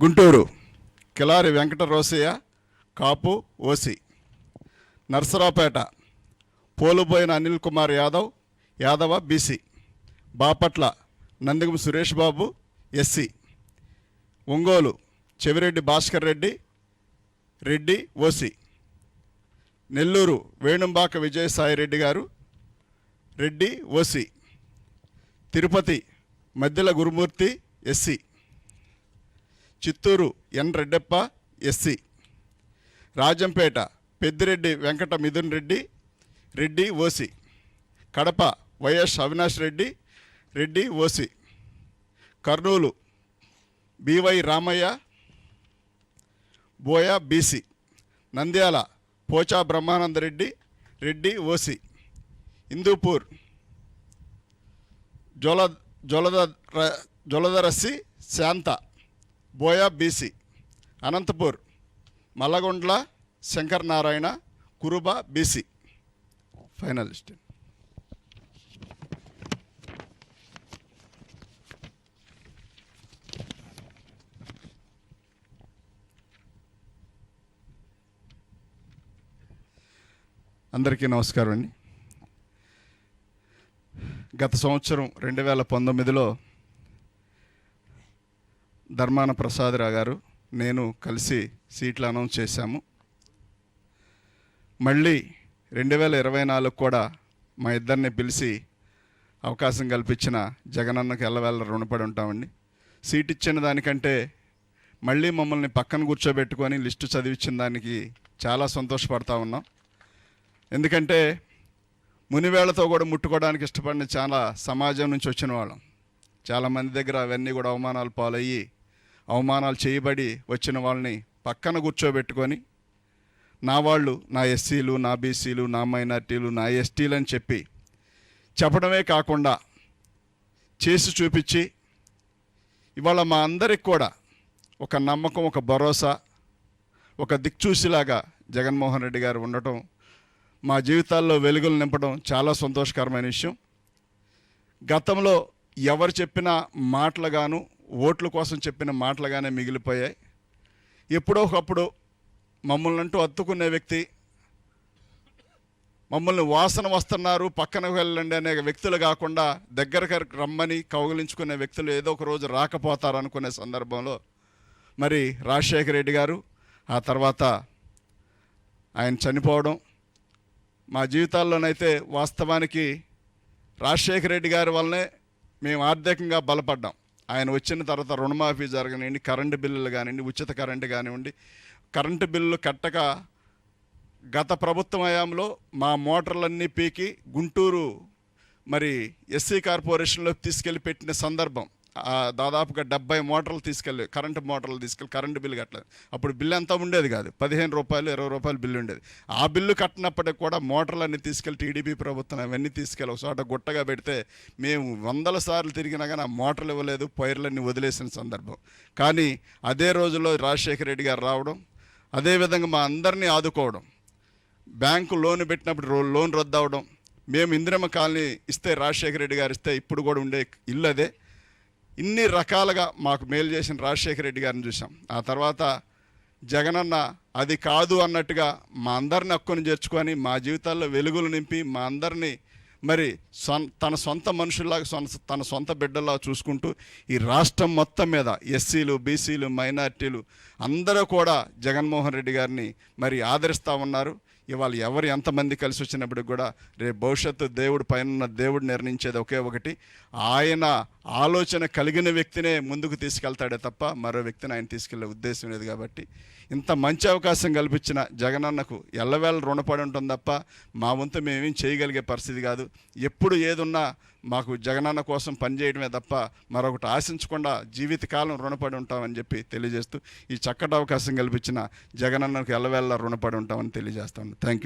Guntur. Kilari Venkata Rosaiah Kapu OC. Narasaraopet. Poluboina Anil Kumar Yadav Yadava BC. Bapatla. Nandigam Suresh Babu SC. Ongole. Chevireddy Bhaskar Reddy Reddy OC. Nellore. Venumbaka Vijayasai Reddy గారు Reddy OC. Tirupati. Maddila Gurumoorthy SC. Chittoor N Reddappa SC. Rajampet Peddireddy Venkata Mithun Reddy Reddy OC. Kadapa YS Avinash Reddy Reddy OC. Kurnool BY Ramaiah Boya BC. Nandyal Pocha Brahmanandareddy Reddy OC. Hindupur జొల జొలద Joladarasi Shanta. Boya BC Anantapur Mallagondla Shankar Narayana Kuruba BC. Finalist అందరికీ నమస్కారం అండి. గత సంవత్సరం రెండు వేల పంతొమ్మిదిలో ధర్మాన ప్రసాదరావు గారు నేను కలిసి సీట్లు అనౌన్స్ చేశాము. మళ్ళీ రెండు వేల ఇరవై నాలుగు కూడా మా ఇద్దరిని పిలిచి అవకాశం కల్పించిన జగనన్నకు ఎల్లవేళ రుణపడి ఉంటామండి. సీట్ ఇచ్చిన దానికంటే మళ్ళీ మమ్మల్ని పక్కన కూర్చోబెట్టుకొని లిస్టు చదివించిన దానికి చాలా సంతోషపడతా ఉన్నాం. ఎందుకంటే మునివేళ్ళతో కూడా ముట్టుకోవడానికి ఇష్టపడిన చాలా సమాజం నుంచి వచ్చిన వాళ్ళం. చాలామంది దగ్గర అవన్నీ కూడా అవమానాలు పాలయ్యి అవమానాలు చేయబడి వచ్చిన వాళ్ళని పక్కన కూర్చోబెట్టుకొని నా వాళ్ళు నా ఎస్సీలు నా బీసీలు నా మైనార్టీలు నా ఎస్టీలు అని చెప్పి చెప్పడమే కాకుండా చేసి చూపించి ఇవాళ మా అందరికి కూడా ఒక నమ్మకం ఒక భరోసా ఒక దిక్చూసిలాగా జగన్మోహన్ రెడ్డి గారు ఉండటం మా జీవితాల్లో వెలుగులు నింపడం చాలా సంతోషకరమైన విషయం. గతంలో ఎవరు చెప్పిన మాటలుగాను ఓట్ల కోసం చెప్పిన మాటలుగానే మిగిలిపోయాయి. ఎప్పుడో ఒకప్పుడు మమ్మల్ని అంటూ అత్తుకునే వ్యక్తి మమ్మల్ని వాసన వస్తున్నారు పక్కన వెళ్ళండి అనే వ్యక్తులు కాకుండా దగ్గరకు రమ్మని కౌగిలించుకునే వ్యక్తులు ఏదో ఒక రోజు రాకపోతారనుకునే సందర్భంలో మరి రాజశేఖర రెడ్డి గారు ఆ తర్వాత ఆయన చనిపోవడం మా జీవితాల్లోనైతే వాస్తవానికి రాజశేఖర రెడ్డి గారి వల్లనే మేము ఆర్థికంగా బలపడ్డాం. ఆయన వచ్చిన తర్వాత రుణమాఫీ జరగనివ్వండి కరెంటు బిల్లులు కానివ్వండి ఉచిత కరెంటు కానివ్వండి. కరెంటు బిల్లులు కట్టక గత ప్రభుత్వం హయాంలో మా మోటార్లన్నీ పీకి గుంటూరు మరి ఎస్సీ కార్పొరేషన్లోకి తీసుకెళ్ళి పెట్టిన సందర్భం. దాదాపుగా డెబ్బై మోటార్లు తీసుకెళ్ళి కరెంటు మోటార్లు తీసుకెళ్ళి కరెంటు బిల్లు కట్టలేదు. అప్పుడు బిల్లు ఎంత ఉండేది కాదు. పదిహేను రూపాయలు ఇరవై రూపాయలు బిల్లు ఉండేది. ఆ బిల్లు కట్టినప్పటికి కూడా మోటార్లన్నీ తీసుకెళ్ళి టీడీపీ ప్రభుత్వం అవన్నీ తీసుకెళ్ళి ఒక చోట గుట్టగా పెడితే మేము వందల సార్లు తిరిగినా కానీ ఆ మోటార్లు ఇవ్వలేదు పైర్లన్నీ వదిలేసిన సందర్భం. కానీ అదే రోజుల్లో రాజశేఖర రెడ్డి గారు రావడం అదేవిధంగా మా అందరినీ ఆదుకోవడం బ్యాంకు లోన్ పెట్టినప్పుడు లోన్ రద్దు అవడం మేము ఇందిరమ్మ కాలనీ ఇస్తే రాజశేఖర రెడ్డి గారు ఇస్తే ఇప్పుడు కూడా ఉండే ఇల్లు అదే. ఇన్ని రకాలుగా మాకు మేలు చేసిన రాజశేఖర రెడ్డి గారిని చూసాం. ఆ తర్వాత జగనన్న అది కాదు అన్నట్టుగా మా అందరిని హక్కును చేర్చుకొని మా జీవితాల్లో వెలుగులు నింపి మా అందరినీ మరి సొం తన సొంత మనుషుల్లాగా సొంత తన సొంత బిడ్డల్లా చూసుకుంటూ ఈ రాష్ట్రం మొత్తం మీద ఎస్సీలు బీసీలు మైనార్టీలు అందరూ కూడా జగన్మోహన్ రెడ్డి గారిని మరి ఆదరిస్తూ ఉన్నారు. ఇవాళ ఎవరు ఎంతమంది కలిసి వచ్చినప్పటికి కూడా రేపు భవిష్యత్తు దేవుడు పైన ఉన్న దేవుడు నిర్ణయించేది ఒకే ఒకటి. ఆయన ఆలోచన కలిగిన వ్యక్తినే ముందుకు తీసుకెళ్తాడే తప్ప మరో వ్యక్తిని ఆయన తీసుకెళ్ళే ఉద్దేశం లేదు కాబట్టి ఇంత మంచి అవకాశం కల్పించిన జగనన్నకు ఎల్లవేళ రుణపడి ఉంటుంది తప్ప మా వంతు మేమేం చేయగలిగే పరిస్థితి కాదు. ఎప్పుడు ఏదున్నా మాకు జగనన్న కోసం పనిచేయడమే తప్ప మరొకటి ఆశించకుండా జీవితకాలం రుణపడి ఉంటామని చెప్పి తెలియజేస్తూ ఈ చక్కటి అవకాశం కల్పించిన జగనన్నకు ఎల్లవేళ రుణపడి ఉంటామని తెలియజేస్తాను. Thank you